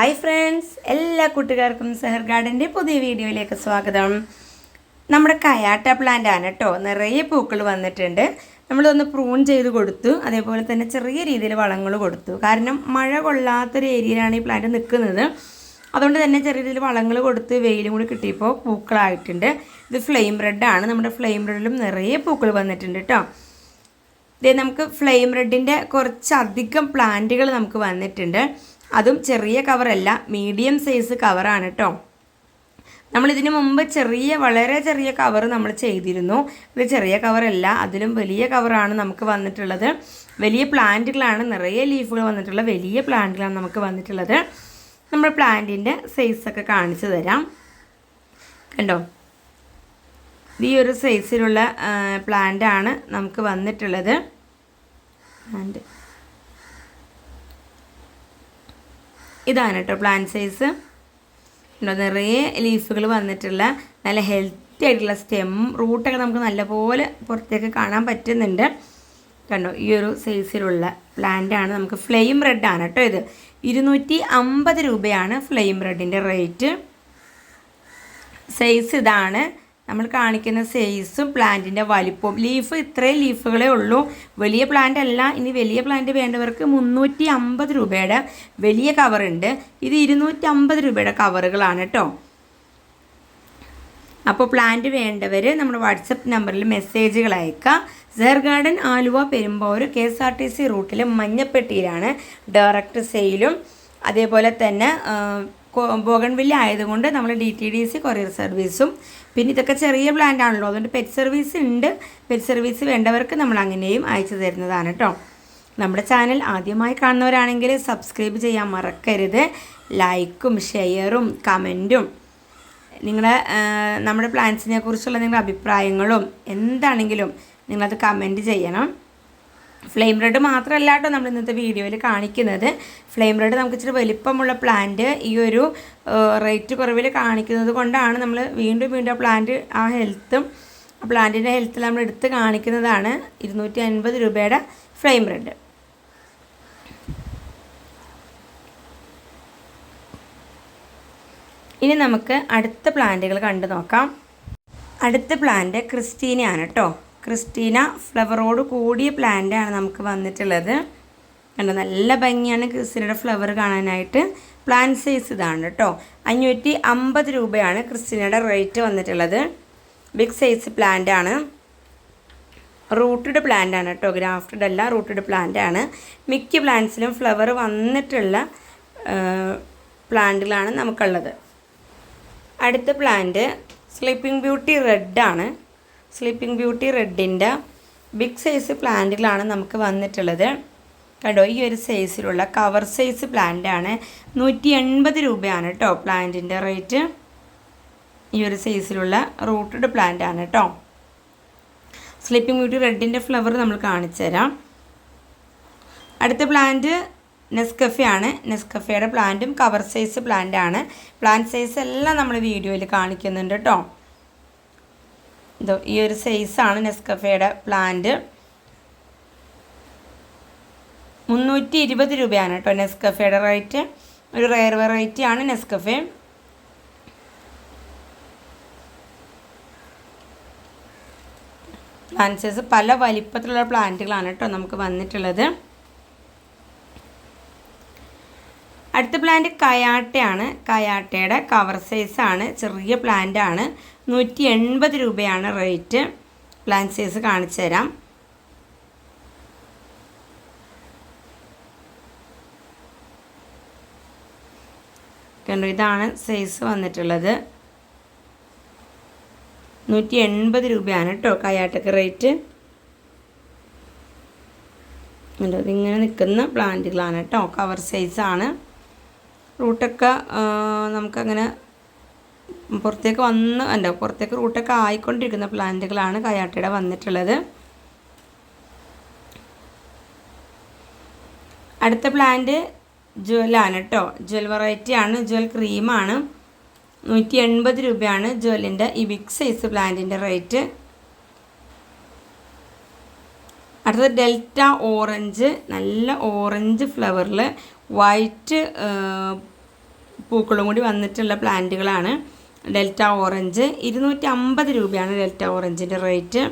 Hi friends എല്ലാ കൂട്ടുകാർക്കും സെഹർ ഗാർഡന്റെ പുതിയ വീഡിയോയിലേക്ക് സ്വാഗതം. നമ്മുടെ കയാട്ട പ്ലാന്റ് ആണ് കേട്ടോ നിറയെ പൂക്കൾ വന്നിട്ടുണ്ട്. നമ്മളൊന്ന് പ്രൂൺ ചെയ്ത് കൊടുത്തു. അതേപോലെ തന്നെ ചെറിയ രീതിയിൽ വളങ്ങൾ കൊടുത്തു. കാരണം മഴ കൊള്ളാത്തൊരു ഏരിയയിലാണ് ഈ പ്ലാന്റ് നിൽക്കുന്നത്. അതുകൊണ്ട് തന്നെ ചെറിയ രീതിയിൽ വളങ്ങൾ കൊടുത്ത് വെയിലും കൂടി കിട്ടിയപ്പോൾ പൂക്കളായിട്ടുണ്ട്. ഇത് ഫ്ലെയിം റെഡാണ് നമ്മുടെ ഫ്ലെയിം റെഡിലും നിറയെ പൂക്കൾ വന്നിട്ടുണ്ട് കേട്ടോ ഇതേ നമുക്ക് ഫ്ലെയിം റെഡിന്റെ കുറച്ചധികം പ്ലാന്റുകൾ നമുക്ക് വന്നിട്ടുണ്ട്. അതും ചെറിയ കവറല്ല മീഡിയം സൈസ് കവറാണ് കേട്ടോ നമ്മളിതിന് മുമ്പ് ചെറിയ വളരെ ചെറിയ കവർ നമ്മൾ ചെയ്തിരുന്നു. ഇത് ചെറിയ കവറല്ല അതിലും വലിയ കവറാണ് നമുക്ക് വന്നിട്ടുള്ളത്. വലിയ പ്ലാന്റുകളാണ് നിറയെ ലീഫുകൾ വന്നിട്ടുള്ള വലിയ പ്ലാന്റുകളാണ് നമുക്ക് വന്നിട്ടുള്ളത്. നമ്മൾ പ്ലാന്റിന്റെ സൈസൊക്കെ കാണിച്ചു തരാം. കണ്ടോ? ഈ ഒരു സൈസിലുള്ള പ്ലാന്റാണ് നമുക്ക് വന്നിട്ടുള്ളത്. പ്ലാന്റ് ഇതാണ് കേട്ടോ പ്ലാന്റ് സൈസ് ഉണ്ടോ നിറയെ ലീഫുകൾ വന്നിട്ടുള്ള നല്ല ഹെൽത്തി ആയിട്ടുള്ള സ്റ്റെം റൂട്ടൊക്കെ നമുക്ക് നല്ലപോലെ പുറത്തേക്ക് കാണാൻ പറ്റുന്നുണ്ട്. കണ്ടോ? ഈ ഒരു സൈസിലുള്ള പ്ലാന്റ് ആണ്. നമുക്ക് ഫ്ലെയിം റെഡ് ആണ് കേട്ടോ ഇത്. ഇരുന്നൂറ്റി അമ്പത് രൂപയാണ് ഫ്ലെയിം റെഡിന്റെ റേറ്റ് സൈസ് ഇതാണ്. നമ്മൾ കാണിക്കുന്ന സൈസും പ്ലാന്റിന്റെ വലിപ്പവും. ലീഫ് ഇത്രയും ലീഫുകളേ ഉള്ളൂ. വലിയ പ്ലാന്റ് അല്ല. ഇനി വലിയ പ്ലാന്റ് വേണ്ടവർക്ക് മുന്നൂറ്റി അമ്പത് രൂപയുടെ വലിയ കവറുണ്ട് ഇത് ഇരുന്നൂറ്റി അമ്പത് രൂപയുടെ കവറുകളാണ് കേട്ടോ അപ്പോൾ പ്ലാന്റ് വേണ്ടവർ നമ്മുടെ വാട്സപ്പ് നമ്പറിൽ മെസ്സേജുകൾ അയക്കുക share garden Aluva Perumbavoor K S R T C റൂട്ടിലെ മഞ്ഞപ്പെട്ടിയിലാണ് ഡയറക്റ്റ് സെയിലും അതേപോലെ തന്നെ ബോഗൺവില്ല ആയതുകൊണ്ട് നമ്മൾ D T D C courier സർവീസും പിന്നെ ഇതൊക്കെ ചെറിയ പ്ലാന്റ് ആണല്ലോ. അതുകൊണ്ട് പെറ്റ് സർവീസ് ഉണ്ട്. പെറ്റ് സർവീസ് വേണ്ടവർക്ക് നമ്മൾ അങ്ങനെയും അയച്ചു തരുന്നതാണ് കേട്ടോ നമ്മുടെ ചാനൽ ആദ്യമായി കാണുന്നവരാണെങ്കിൽ സബ്സ്ക്രൈബ് ചെയ്യാൻ മറക്കരുത്. ലൈക്കും ഷെയറും കമന്റും നിങ്ങളെ നമ്മുടെ പ്ലാൻസിനെ കുറിച്ചുള്ള നിങ്ങളുടെ അഭിപ്രായങ്ങളും എന്താണെങ്കിലും നിങ്ങളത് കമന്റ് ചെയ്യണം. ഫ്ലെയിം റെഡ് മാത്രമല്ല കേട്ടോ നമ്മൾ ഇന്നത്തെ വീഡിയോയിൽ കാണിക്കുന്നത്. ഫ്ലെയിം റെഡ് നമുക്ക് ഇച്ചിരി വലിപ്പമുള്ള പ്ലാന്റ് ഈ ഒരു റേറ്റ് കുറവിൽ കാണിക്കുന്നത് കൊണ്ടാണ് നമ്മൾ വീണ്ടും വീണ്ടും ആ പ്ലാന്റ് ആ ഹെൽത്തും ആ പ്ലാന്റിന്റെ ഹെൽത്തിൽ നമ്മൾ എടുത്ത് കാണിക്കുന്നതാണ് ഇരുന്നൂറ്റി അൻപത് രൂപയുടെ ഫ്ലെയിം റെഡ് ഇനി നമുക്ക് അടുത്ത പ്ലാന്റുകൾ കണ്ടു നോക്കാം. അടുത്ത പ്ലാന്റ് ക്രിസ്റ്റീനയാണ് കേട്ടോ. ക്രിസ്റ്റീന ഫ്ലവറോട് കൂടിയ പ്ലാന്റാണ് നമുക്ക് വന്നിട്ടുള്ളത്. കണ്ടോ നല്ല ഭംഗിയാണ് ക്രിസ്റ്റീനയുടെ ഫ്ലവർ കാണാനായിട്ട്. പ്ലാൻ സൈസ് ഇതാണ് കേട്ടോ. അഞ്ഞൂറ്റി അമ്പത് രൂപയാണ് ക്രിസ്റ്റീനയുടെ റേറ്റ് വന്നിട്ടുള്ളത്. ബിഗ് സൈസ് പ്ലാന്റ് ആണ്. റൂട്ടഡ് പ്ലാന്റ് ആണ് കേട്ടോ. ഗ്രാഫ്റ്റഡ് അല്ല റൂട്ടഡ് പ്ലാന്റ് ആണ്. മിക്ക പ്ലാന്റ്സിലും ഫ്ലവർ വന്നിട്ടുള്ള പ്ലാന്റിലാണ് നമുക്കുള്ളത്. അടുത്ത പ്ലാന്റ് സ്ലീപ്പിംഗ് ബ്യൂട്ടി റെഡാണ് സ്ലീപ്പിംഗ് ബ്യൂട്ടി റെഡിന്റെ ബിഗ് സൈസ് പ്ലാന്റിലാണ് നമുക്ക് വന്നിട്ടുള്ളത്. കണ്ടോ ഈ ഒരു സൈസിലുള്ള കവർ സൈസ് പ്ലാന്റാണ് നൂറ്റി എൺപത് രൂപയാണ് കേട്ടോ പ്ലാന്റിന്റെ റേറ്റ് ഈ ഒരു സൈസിലുള്ള റൂട്ടഡ് പ്ലാന്റ് ആണ് കേട്ടോ സ്ലീപ്പിംഗ് ബ്യൂട്ടി റെഡിന്റെ ഫ്ലവർ നമ്മൾ കാണിച്ചു തരാം. അടുത്ത പ്ലാന്റ് നെസ്കഫയാണ് നെസ്കഫയുടെ പ്ലാന്റും കവർ സൈസ് പ്ലാന്റ് ആണ് പ്ലാന്റ് സൈസ് എല്ലാം നമ്മൾ വീഡിയോയിൽ കാണിക്കുന്നുണ്ട് കേട്ടോ ഇതോ ഈ ഒരു സൈസാണ് നെസ്കഫയുടെ പ്ലാന്റ് മുന്നൂറ്റി ഇരുപത് രൂപയാണ് കേട്ടോ നെസ്കഫയുടെ റേറ്റ് ഒരു റെയർ വെറൈറ്റി ആണ് നെസ്കഫെ പ്ലാന്റ് സൈസ് പല വലിപ്പത്തിലുള്ള പ്ലാന്റുകളാണ് കേട്ടോ നമുക്ക് വന്നിട്ടുള്ളത്. അടുത്ത പ്ലാന്റ് കയാട്ടയാണ്. കയാട്ടയുടെ കവർ സൈസ് ആണ്. ചെറിയ പ്ലാന്റ് ആണ്. നൂറ്റി എൺപത് രൂപയാണ് റേറ്റ് പ്ലാന്റ് സൈസ് കാണിച്ചു തരാം. കണ്ടു ഇതാണ് സൈസ് വന്നിട്ടുള്ളത്. നൂറ്റി എൺപത് രൂപയാണ് കേട്ടോ കയാട്ടക്ക് റേറ്റ് ഇതിങ്ങനെ നിൽക്കുന്ന പ്ലാന്റുകളാണ് കേട്ടോ കവർ സൈസാണ് റൂട്ടൊക്കെ നമുക്കങ്ങനെ പുറത്തേക്ക് വന്ന് അല്ല പുറത്തേക്ക് റൂട്ടൊക്കെ ആയിക്കൊണ്ടിരിക്കുന്ന പ്ലാന്റുകളാണ് കയാട്ടയുടെ വന്നിട്ടുള്ളത്. അടുത്ത പ്ലാന്റ് ജ്വലാണ് കേട്ടോ. ജ്വൽ വെറൈറ്റി ആണ്. ജ്വൽ ക്രീമാണ് നൂറ്റി എൺപത് രൂപയാണ് ജ്വലിന്റെ ഈ ബിഗ് സൈസ് പ്ലാന്റിന്റെ റേറ്റ് അടുത്തത് ഡെൽറ്റ ഓറഞ്ച് നല്ല ഓറഞ്ച് ഫ്ലവറിൽ വൈറ്റ് പൂക്കളും കൂടി വന്നിട്ടുള്ള പ്ലാന്റുകളാണ്. Delta orange. ഇരുന്നൂറ്റി അമ്പത് രൂപയാണ് ഡെൽറ്റ ഓറഞ്ചിന്റെ റേറ്റ്.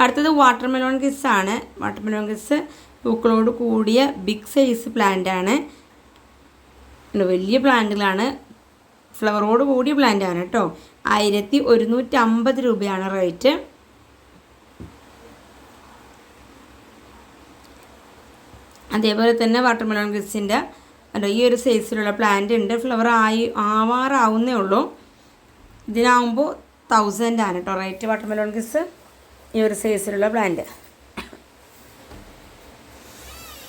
അടുത്തത് വാട്ടർ മെലോൺ കിസ് ആണ്. വാട്ടർ മെലോൺ കിസ് പൂക്കളോട് കൂടിയ ബിഗ് സൈസ് പ്ലാന്റ് ആണ് വലിയ പ്ലാന്റുകളാണ്. ഫ്ലവറോട് കൂടിയ പ്ലാന്റ് ആണ് കേട്ടോ. ആയിരത്തി ഒരുന്നൂറ്റി അമ്പത് രൂപയാണ് റേറ്റ്. അതേപോലെ തന്നെ വാട്ടർ മെലോൺ കിസിന്റെ ഈ ഒരു സൈസിലുള്ള പ്ലാന്റ് ഉണ്ട്. ഫ്ലവർ ആയി ആവാറാവുന്നേ ഉള്ളൂ. ഇതിനാവുമ്പോൾ തൗസൻഡ് ആണ് കേട്ടോ റേറ്റ് വാട്ടർ മെലോൺ ഗ്രിസ് ഈ ഒരു സൈസിലുള്ള പ്ലാന്റ്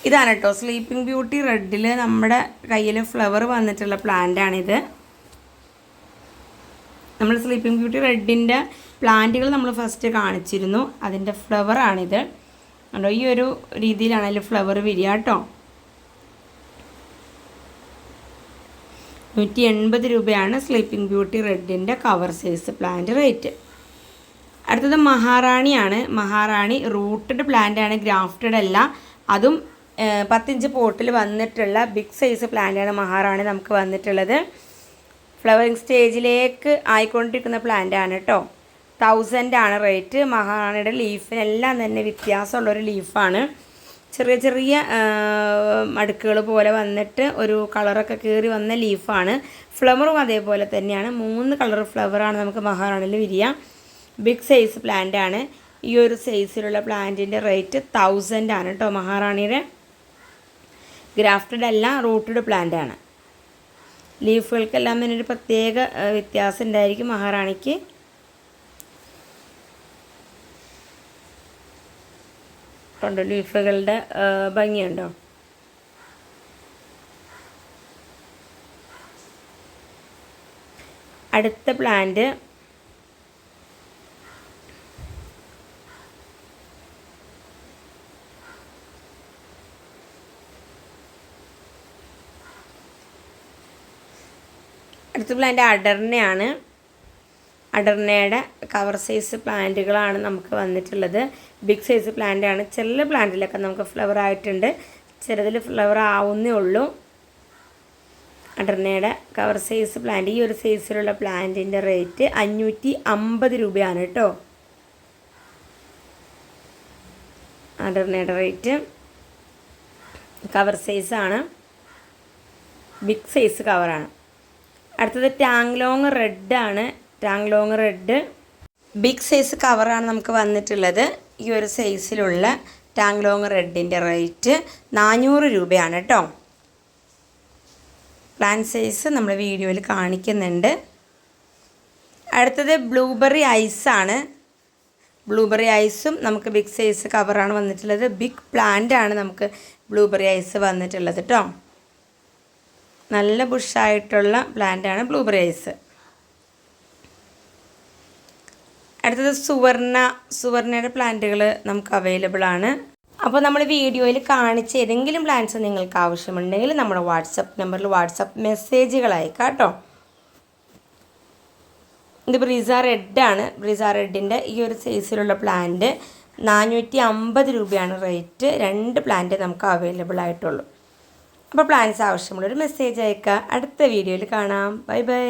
ഇതാണ് കേട്ടോ സ്ലീപ്പിംഗ് ബ്യൂട്ടി റെഡിൽ നമ്മുടെ കയ്യിൽ ഫ്ലവർ വന്നിട്ടുള്ള പ്ലാന്റ് ആണിത്. നമ്മൾ സ്ലീപ്പിംഗ് ബ്യൂട്ടി റെഡിന്റെ പ്ലാന്റുകൾ നമ്മൾ ഫസ്റ്റ് കാണിച്ചിരുന്നു. അതിന്റെ ഫ്ലവർ ആണിത്. കണ്ടോ? ഈ ഒരു രീതിയിലാണ് അതിൽ ഫ്ലവർ വിരിയാട്ടോ കേട്ടോ. നൂറ്റി എൺപത് രൂപയാണ് സ്ലീപ്പിംഗ് ബ്യൂട്ടി റെഡിന്റെ കവർ സൈസ് പ്ലാന്റ് റേറ്റ് അടുത്തത് മഹാറാണിയാണ്. മഹാറാണി റൂട്ടഡ് പ്ലാന്റ് ആണ് ഗ്രാഫ്റ്റഡ് അല്ല. അതും പത്തിഞ്ച് പോട്ടിൽ വന്നിട്ടുള്ള ബിഗ് സൈസ് പ്ലാന്റാണ് മഹാറാണി നമുക്ക് വന്നിട്ടുള്ളത്. ഫ്ലവറിങ് സ്റ്റേജിലേക്ക് ആയിക്കൊണ്ടിരിക്കുന്ന പ്ലാന്റ് ആണ് കേട്ടോ. തൗസൻഡ് ആണ് റേറ്റ് മഹാറാണിയുടെ ലീഫിനെല്ലാം തന്നെ വ്യത്യാസമുള്ളൊരു ലീഫാണ് ചെറിയ ചെറിയ അടുക്കുകൾ പോലെ വന്നിട്ട് ഒരു കളറൊക്കെ കയറി വന്ന ലീഫാണ് ഫ്ലവറും അതേപോലെ തന്നെയാണ്. മൂന്ന് കളർ ഫ്ലവറാണ് നമുക്ക് മഹാറാണിയിൽ വിരിയ ബിഗ് സൈസ് പ്ലാന്റ് ആണ്. ഈ ഒരു സൈസിലുള്ള പ്ലാന്റിന്റെ റേറ്റ് തൗസൻഡ് ആണ് കേട്ടോ മഹാറാണിയുടെ. ഗ്രാഫ്റ്റഡ് അല്ല റൂട്ടഡ് പ്ലാന്റ് ആണ്. ലീഫുകൾക്കെല്ലാം തന്നെ ഒരു പ്രത്യേക വ്യത്യാസം ഉണ്ടായിരിക്കും മഹാറാണിക്ക്. കണ്ടോ ലീഫുകളുടെ ഭംഗിയുണ്ടോ? അടുത്ത പ്ലാന്റ്. അടുത്ത പ്ലാന്റ് അടർണയാണ് അടർണയുടെ കവർ സൈസ് പ്ലാന്റുകളാണ് നമുക്ക് വന്നിട്ടുള്ളത്. ബിഗ് സൈസ് പ്ലാന്റ് ആണ് ചില പ്ലാന്റിലൊക്കെ നമുക്ക് ഫ്ലവർ ആയിട്ടുണ്ട്. ചിലതിൽ ഫ്ലവർ ആവുന്നേ ഉള്ളൂ. അടർണയുടെ കവർ സൈസ് പ്ലാന്റ് ഈ ഒരു സൈസിലുള്ള പ്ലാന്റിന്റെ റേറ്റ് അഞ്ഞൂറ്റി അമ്പത് രൂപയാണ് കേട്ടോ. അടർണയുടെ റേറ്റ് കവർ സൈസാണ് ബിഗ് സൈസ് കവറാണ് അടുത്തത് ടാങ്ലോങ് റെഡ് ആണ് ടാങ്ലോങ് റെഡ് ബിഗ് സൈസ് കവറാണ് നമുക്ക് വന്നിട്ടുള്ളത്. ഈ ഒരു സൈസിലുള്ള ടാങ്ലോങ് റെഡിന്റെ റേറ്റ് നാനൂറ് രൂപയാണ് കേട്ടോ പ്ലാൻ സൈസ് നമ്മൾ വീഡിയോയിൽ കാണിക്കുന്നുണ്ട്. അടുത്തത് ബ്ലൂബെറി ഐസാണ് ബ്ലൂബെറി ഐസും നമുക്ക് ബിഗ് സൈസ് കവറാണ് വന്നിട്ടുള്ളത്. ബിഗ് പ്ലാന്റ് ആണ് നമുക്ക് ബ്ലൂബെറി ഐസ് വന്നിട്ടുള്ളത് കേട്ടോ നല്ല ബുഷായിട്ടുള്ള ആണ് ബ്ലൂബെറി ഐസ് അടുത്തത് സുവർണ സുവർണയുടെ പ്ലാന്റുകൾ നമുക്ക് അവൈലബിൾ ആണ്. അപ്പോൾ നമ്മൾ വീഡിയോയിൽ കാണിച്ച ഏതെങ്കിലും പ്ലാന്റ്സ് നിങ്ങൾക്ക് ആവശ്യമുണ്ടെങ്കിൽ നമ്മുടെ വാട്സപ്പ് നമ്പറിൽ വാട്സപ്പ് മെസ്സേജുകൾ അയക്കാം കേട്ടോ. ഇത് റെഡ് റെഡാണ് ബ്രിസ റെഡിന്റെ ഈ ഒരു സൈസിലുള്ള പ്ലാന്റ് നാനൂറ്റി അമ്പത് രൂപയാണ് റേറ്റ് രണ്ട് പ്ലാന്റ് നമുക്ക് അവൈലബിൾ ആയിട്ടുള്ളൂ. അപ്പോൾ പ്ലാൻസ് ആവശ്യമുള്ളൊരു മെസ്സേജ് അയക്കുക. അടുത്ത വീഡിയോയിൽ കാണാം. Bye bye